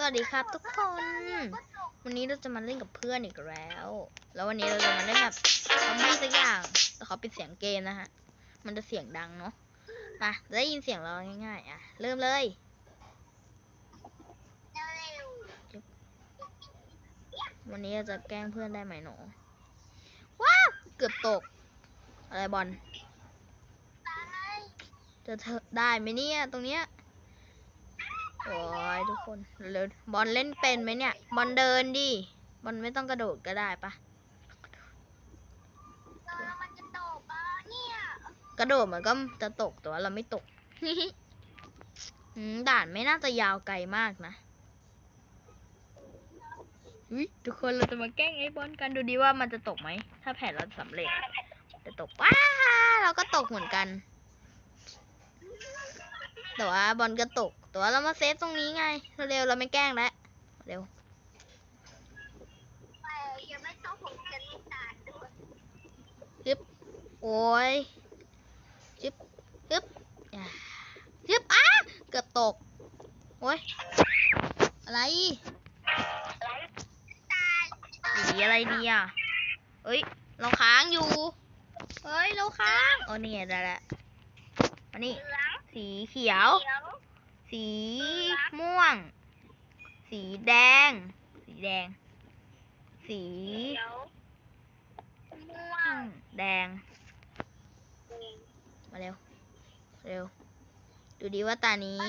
สวัสดีครับทุกคน วันนี้เราจะมาเล่นกับเพื่อนอีกแล้ว แล้ววันนี้เราจะมาเล่นแบบซอมบี้สักอย่างแต่เขาปิดเสียงเกมนะฮะ มันจะเสียงดังเนาะ มาได้ยินเสียงเราง่ายๆ อะ เริ่มเลยวันนี้เราจะแกล้งเพื่อนได้ไหมหนูว้าวเกือบตก อะไรบอลจะเธอได้ไหมเนี่ยตรงเนี้ย โอ้ยทุกคนเร็วบอลเล่นเป็นไหมเนี่ย บอลเดินดิบอลไม่ต้องกระโดดก็ได้ปะกระโดดมันก็จะตกแต่ว่าเราไม่ตก อืมด่านไม่น่าจะยาวไกลมากนะอุ๊ยทุกคนเราจะมาแกล้งไอ้บอลกันดูดีว่ามันจะตกไหม ถ้าแผนเราสำเร็จจะตกว้าเราก็ตกเหมือนกัน แต่ว่าบอลก็ตกแต่ว่าเรามาเซฟตรงนี้ไง เร็วๆเราไม่แกล้งแล้วเร็วโอ้ยจึ๊บจึ๊บอ่าจึ๊บอ้าเกือบตก โอ้ย อะไรสีอะไรดีอะเอ้ย เราค้างอยู่ เฮ้ย เราค้าง โอ้นี่ไงได้แล้วอันนี้สีเขียว สีม่วง สีแดง สีแดง สีแดง มาเร็ว เร็ว ดูดีว่าตานี้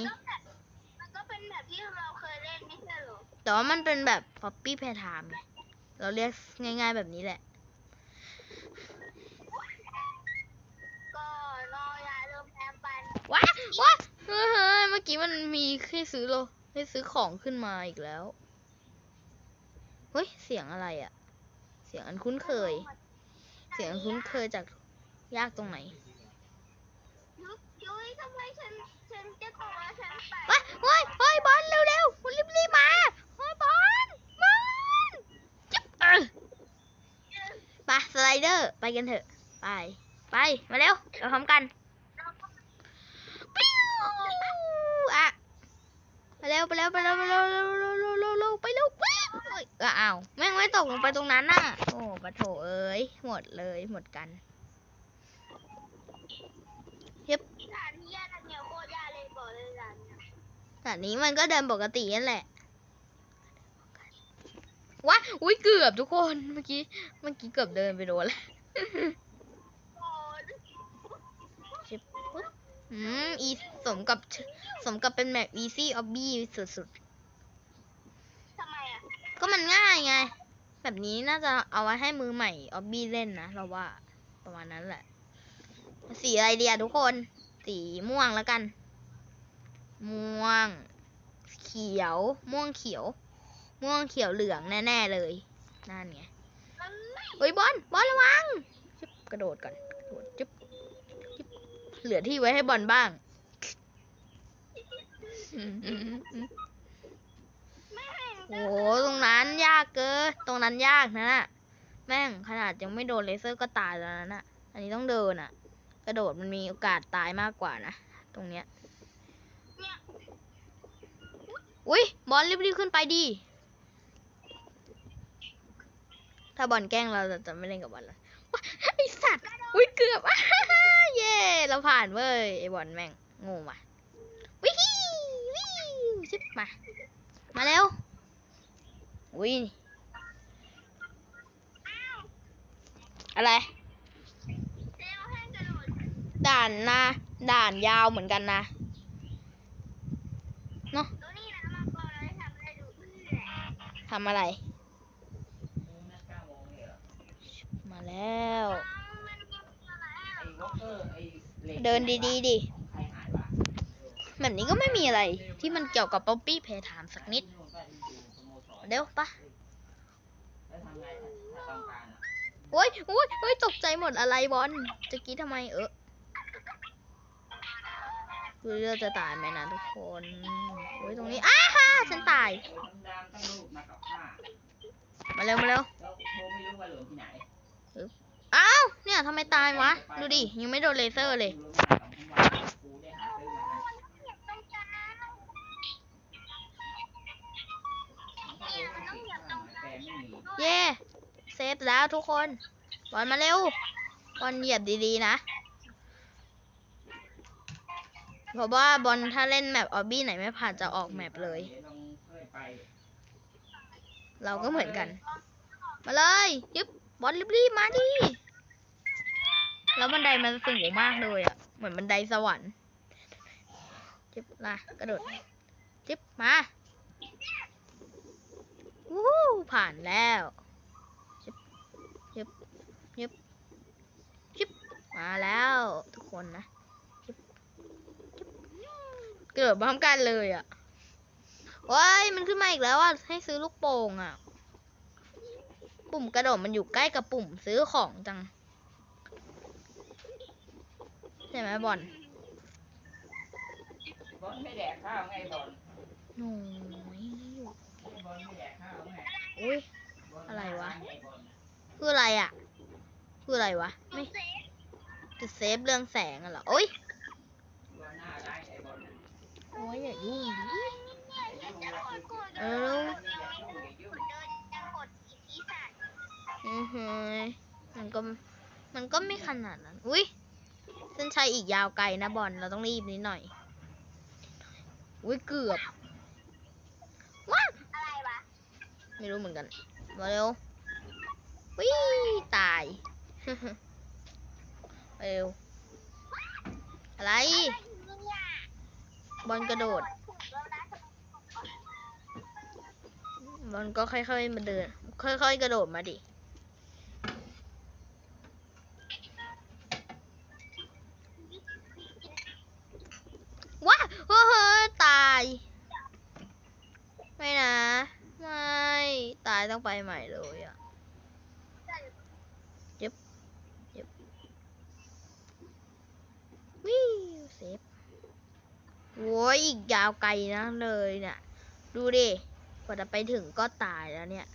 มันก็เป็นแบบที่เราเคยเล่นไม่ใช่เหรอ แต่ว่ามันเป็นแบบป๊อปปี้แพรไทม์ไงเราเรียกง่าย ๆแบบนี้แหละ ก็รอยาเริ่มแพ้ปันว้าว้า เฮ้ยเมื่อกี้มันมีให้ซื้อโลให้ซื้อของขึ้นมาอีกแล้ว เฮ้ย เสียงอะไรอะ เสียงอันคุ้นเคย เสียงอันคุ้นเคยจากยากตรงไหนยุ้ยยุ้ยทำไมฉันฉันจะกลัวฉันไปว้าเฮ้ยเฮ้ยบอลเร็วๆรีบรีบๆมาเฮ้ยบอลบอลจิ๊บเออไปสไลเดอร์ ไปกันเถอะ ไป ไป มาเร็ว เราทำกัน ปิ้วอะไปเร็วไปเร็วไปเร็วไปเร็วเร็วเร็วเร็วเร็วเร็วไปเร็วปิ้วเอ้าวแม่งไม่ตกลงไปตรงนั้นน่ะ โอ้ปะโถเอ้ยหมดเลยหมดกันสถานที่ยาดันเนี่ยโคตรยาเลยบอกเลยสถานเนี่ยแต่นี้มันก็เดินปกตินั่นแหละว้าอุ้ยเกือบทุกคนเมื่อกี้เมื่อกี้เกือบเดินไปโดนแล้ว อืม อีสมกับชื่อสมกับเป็นแบบ easy obby สุดทำไมอะๆ ก็มันง่ายไง แบบนี้น่าจะเอาไว้ให้มือใหม่ obby เล่นนะ เราว่า ประมาณนั้นแหละ สีอะไรดีอะทุกคน สีม่วงแล้วกัน ม่วง เขียว ม่วงเขียว ม่วงเขียวเหลืองแน่ ๆ เลย นั่นไงมันไม่เฮ้ยบอลบอลระวังจึ๊บกระโดดก่อนกระโดดจึ๊บจึ๊บ เหลือที่ไว้ให้บอลบ้าง โอ้โหตรงนั้นยากเกินตรงนั้นยากนะน่ะ แม่งขนาดยังไม่โดนเลเซอร์ก็ตายแล้วนะน่ะ อันนี้ต้องเดินอะ กระโดดมันมีโอกาสตายมากกว่านะ ตรงเนี้ย อุ้ยบอลรีบๆขึ้นไปดิถ้าบอลแกล้งเราจะจะไม่เล่นกับบอลแล้วไอสัตว์ อุ้ยเกือบ เราผ่านเว้ยไอบอลแม่งงูว่ะวิฮีวิชิบมา มาเร็วอุ้ยอะไร ด่านนะด่านยาวเหมือนกันนะดูนี่นะมังกรเราได้ทำได้ดูนี่แหละทำอะไร มาแล้ว มันมีอะไรอะเดินดีๆดิแบบนี้ก็ไม่มีอะไรที่มันเกี่ยวกับป๊อปปี้เพย์ไทม์สักนิดเร็วปะโอ้ยโอ้ยโอ้ยตกใจหมดอะไรบอลจะกี้ทำไมเออคือเราจะตายไหมนะทุกคนโอ้ยตรงนี้ อ้าฮ่าฉันตาย มาเร็ว มาเร็ว อ้าว เนี่ยทำไมตายวะ ดูดิ ยังไม่โดนเลเซอร์เลย เย่เซฟแล้วทุกคน บอลมาเร็ว บอลเหยียบดีๆนะ เพราะว่าบอลถ้าเล่นแมปออบบี้ไหนไม่ผ่านจะออกแมปเลย เราก็เหมือนกัน มาเลยยึบ บอลรีบๆมาดิ แล้วบันไดมันสูงมากเลยอะ เหมือนบันไดสวรรค์จิบลากระโดด จิบมา วู้ผ่านแล้วจิบจิบจิบจิบมาแล้วทุกคนนะจิบจิบกระโดดพร้อมกันเลยอะว้ายมันขึ้นมาอีกแล้วอะ ให้ซื้อลูกโป่งอะ ปุ่มกระโดดมันอยู่ใกล้กับปุ่มซื้อของจังใช่ไหมบอลบอลไม่แดกข้าวไงบอลโอ้ยบอลไม่แดกข้าวไงอุ้ยบลอะไรวะไงบอลคืออะไรอะคืออะไรวะไม่เซฟจะเซฟเรื่องแสงอะเหรอโอ้ยบอลหน้าได้ไงบอลโอ้ยอย่ายุ่งดิเนี่ยฉันจะกดกดเอเดิอ อือฮึมันก็มันก็ไม่ขนาดนั้น อุ้ยเส้นชัยอีกยาวไกลนะบอล เราต้องรีบนิดหน่อย อุ้ยเกือบว้าอะไรวะ ไม่รู้เหมือนกัน มาเร็ววิตาย เร็ว อะไรอะไรเนี่ยบอลกระโดดถูกแล้วนะบอลก็ค่อยๆมาเดิน ค่อยๆกระโดดมาดิ ว้าโอ้โหตาย ไม่นะ ไม่ ตายต้องไปใหม่เลยอะเย็บเย็บวิวเซฟโว้ยอีกยาวไกลนะเลยเนี่ยดูดิกว่าจะไปถึงก็ตายแล้วเนี่ย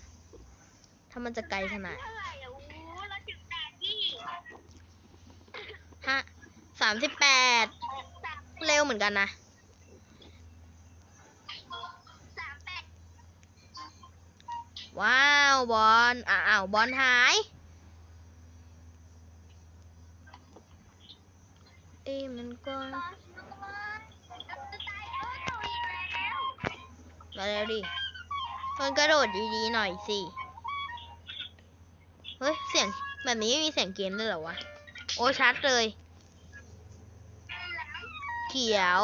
ถ้ามันจะไกลขนาดเท่าไหร่อะโอ้โหเราถึงแปดยี่ฮะสามสิบแปดสามเร็วเหมือนกันนะ ว้าวบอลอ้าวบอลหาย เอ้ยมันก็ตอนนู้นเราจะตายแล้วเราอีกแล้วมาเร็วดิมันกระโดดดีๆหน่อยสิ เฮ้ย เสียงแบบนี้ไม่มีเสียงเกมด้วยเหรอวะ โอ้ชัดเลย เขียว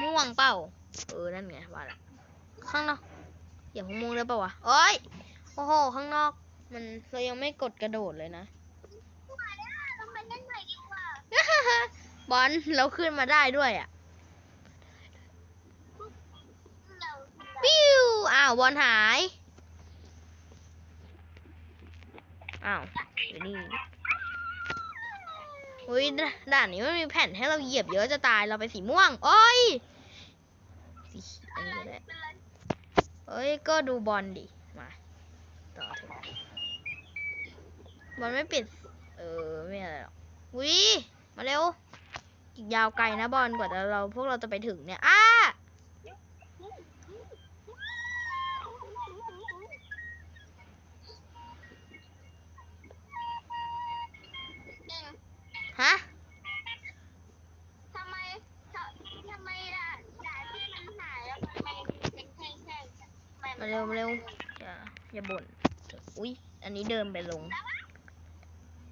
ม่วงเปล่าเออ นั่นไงว่าละข้างนอก อย่าพม่วงได้เปล่าวะโอ้ยโอ้โห ข้างนอก มันเรายังไม่กดกระโดดเลยนะมาแล้วเราไปเล่นใหม่ดีกว่าบอลเราขึ้นมาได้ด้วยอะเราปิ้วอ้าวบอลหายอ้าวอยู่นี่อุ้ยดด่านนี้มันมีแผ่นให้เราเหยียบเยอะจะตายเราไปสีม่วง โอ้ย สีเขียวนี่ก็ได้ เป็นไร เอ้ย ก็ดูบอลดิ มา ต่อเถอะบอลไม่ปิด เออ ไม่อะไรหรอกวิมาเร็ว อีกยาวไกลนะบอลกว่าเราพวกเราจะไปถึงเนี่ย อ้า ร็วมาเร็วอย่าอย่าบ่นอุ้ยอันนี้เดินไปลง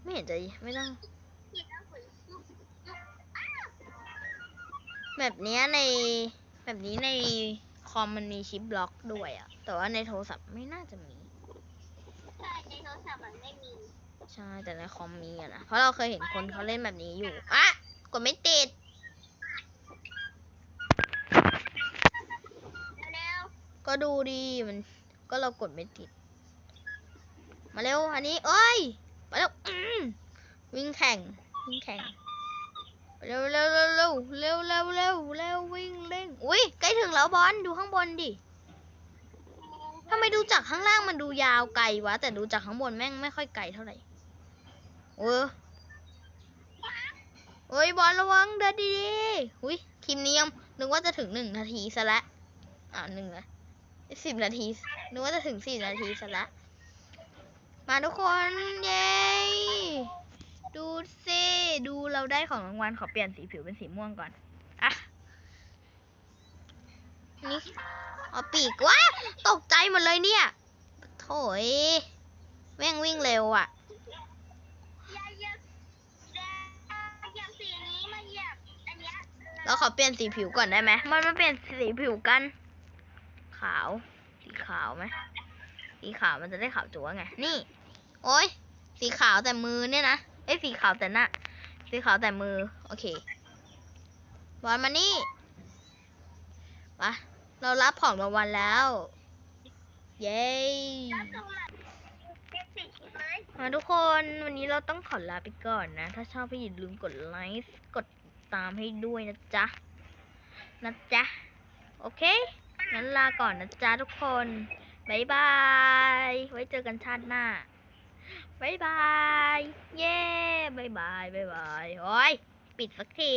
ไม่เห็นจะไม่ต้องผิดแล้วฝืนยุบยุบอ้าวแบบเนี้ยในแบบนี้ในคอมมันมีชิปบล็อกด้วยอะแต่ว่าในโทรศัพท์ไม่น่าจะมีใช่ในโทรศัพท์มันไม่มี ใช่แต่ในคอมมีอะนะเพราะเราเคยเห็นคนเขาเล่นแบบนี้อยู่อะกดไม่ติด เร็ว ก็ดูดีมันก็เรากดไม่ติด มาเร็วอันนี้เอ้ยมาเร็ววิ่งแข่งวิ่งแข่งเร็วเร็วเร็วเร็วเร็วเร็วเร็วเร็ววิ่งเร่งอุ้ยใกล้ถึงแล้วบอลดูข้างบนดิทำไมดูจากข้างล่างมันดูยาวไกลวะแต่ดูจากข้างบนแม่งไม่ค่อยไกลเท่าไหร่เออเฮ้ยบอลระวังเดินดีๆหุยทีมนี้ยังนึกว่าจะถึงหนึ่งนาทีซะและอ่าหนึ่งนะ สิบนาทีนึกว่าจะถึงสี่นาทีซะและมาทุกคนเย้ดูสิดูเราได้ของรางวัลขอเปลี่ยนสีผิวเป็นสีม่วงก่อนอะนี่เอาปีกว้าตกใจหมดเลยเนี่ยโถยแม่งวิ่งเร็วอะเราขอเปลี่ยนสีผิวก่อนได้ไหมมันมาเปลี่ยนสีผิวกัน สีขาวไหมสีขาวมันจะได้ขาวจั๊วไง นี่ โอ้ยสีขาวแต่มือเนี่ยนะเอ้ยสีขาวแต่หน้าสีขาวแต่มือ โอเคบอลมานี่มาเรารับของรางวัลแล้ว เย้มาทุกคนวันนี้เราต้องขอลาไปก่อนนะ ถ้าชอบก็อย่าลืมกดไลค์กดตามให้ด้วยนะจ๊ะ นะจ๊ะ โอเค งั้นลาก่อนนะจ๊ะทุกคนบายบาย ไว้เจอกันชาติหน้าบายบาย เย้บายบายบายบายโอ้ย ปิดสักที